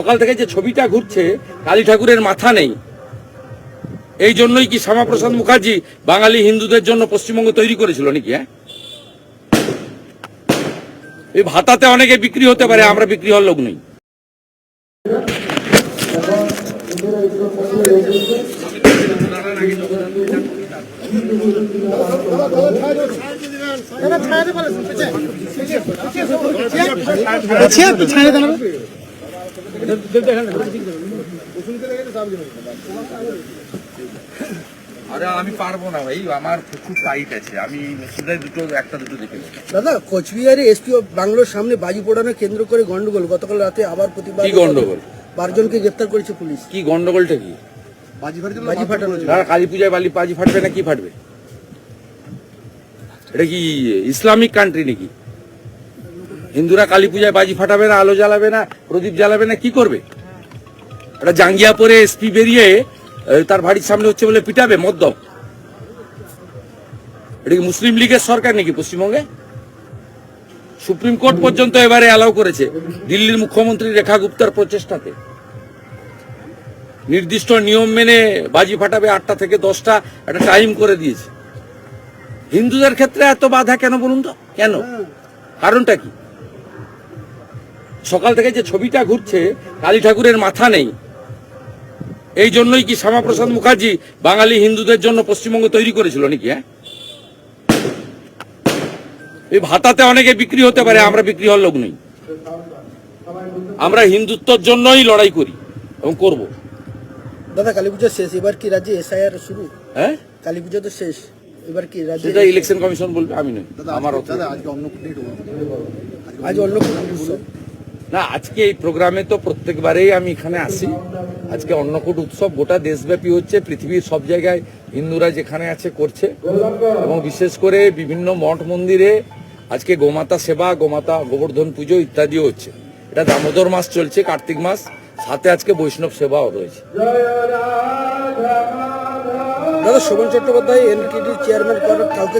সকাল থেকে যে ছবিটা ঘুরছে কালী ঠাকুরের মাথা নেই এই জন্যই কি শ্যামাপ্রসাদ মুখার্জি বাঙালি হিন্দুদের জন্য পশ্চিমবঙ্গ তৈরি করেছিল নাকি হ্যাঁ এই ভাতাতে অনেকে বিক্রি হতে পারে আমরা বিক্রি হওয়ার লোক নই আরে আমি পারব না ভাই আমার প্রচুর টাইট আছে। আমি সেটাই দুটো একটা দুটো দেখে দাদা কোচবিহারে এসপি বাংলোর সামনে বাজি পোড়ানো কেন্দ্র করে গন্ডগোল। গতকাল রাতে আবার প্রতিবাদ কি গন্ডগোল? বারজনকে গ্রেফতার করেছে পুলিশ। কি গন্ডগোলটা কি? বাজি ফাটানো। না কালী পূজায় বালি বাজি ফাটবে না কি ফাটবে? এটা কি ইসলামিক কান্ট্রি নাকি? হিন্দুরা কালী পূজায় বাজি ফাটাবে না, আলো জ্বালাবে না, প্রদীপ জ্বালাবে না, কি করবে? এটা জাঙ্গিয়া পরে এসপি বেরিয়ে তার বাড়ির সামনে হচ্ছে বলে পিটাবে মদ্যপ। এটা কি মুসলিম লীগের সরকার নাকি পশ্চিমবঙ্গে? সুপ্রিম কোর্ট পর্যন্ত এবারে অ্যালাউ করেছে দিল্লির মুখ্যমন্ত্রী রেখা গুপ্তার প্রচেষ্টাতে। নির্দিষ্ট নিয়ম মেনে বাজি ফাটাবে আটটা থেকে দশটা, একটা টাইম করে দিয়েছে। হিন্দুদের ক্ষেত্রে এত বাধা কেন বলুন তো? কেন? কারণটা কি? সকাল থেকে যে ছবিটা ঘুরছে কালী ঠাকুরের মাথা নেই। এই জন্যই কি শ্যামাপ্রসাদ মুখার্জি বাঙালি হিন্দুদের জন্য পশ্চিমবঙ্গ তৈরি করেছিল নাকি হ্যাঁ? এই ভাতাতে অনেকে বিক্রি হতে পারে আমরা বিক্রি হওয়ার লোক নই। আমরা হিন্দুত্বর জন্যই লড়াই করি এবং করব। দাদা কালী পুজো শেষ এবার কি রাজ্যে এসআইআর শুরু? হ্যাঁ? কালী পুজো তো শেষ এবার কি রাজ্যে সেটা ইলেকশন কমিশন বলবে আমি নই। আমার অত- আজ অন্য কোনো উৎসব না আজকে এই প্রোগ্রামে তো প্রত্যেকবারেই আমি এখানে আসি। আজকে অন্নকূট উৎসব গোটা দেশব্যাপী হচ্ছে পৃথিবীর সব জায়গায় হিন্দুরা যেখানে আছে করছে। এবং বিশেষ করে বিভিন্ন মঠ মন্দিরে আজকে গোমাতা সেবা গোমাতা গোবর্ধন পুজো ইত্যাদিও হচ্ছে। এটা দামোদর মাস চলছে কার্তিক মাস। সাথে আজকে বৈষ্ণব সেবাও রয়েছে। দাদা শোভন চট্টোপাধ্যায় এনটিটির চেয়ারম্যান কালকে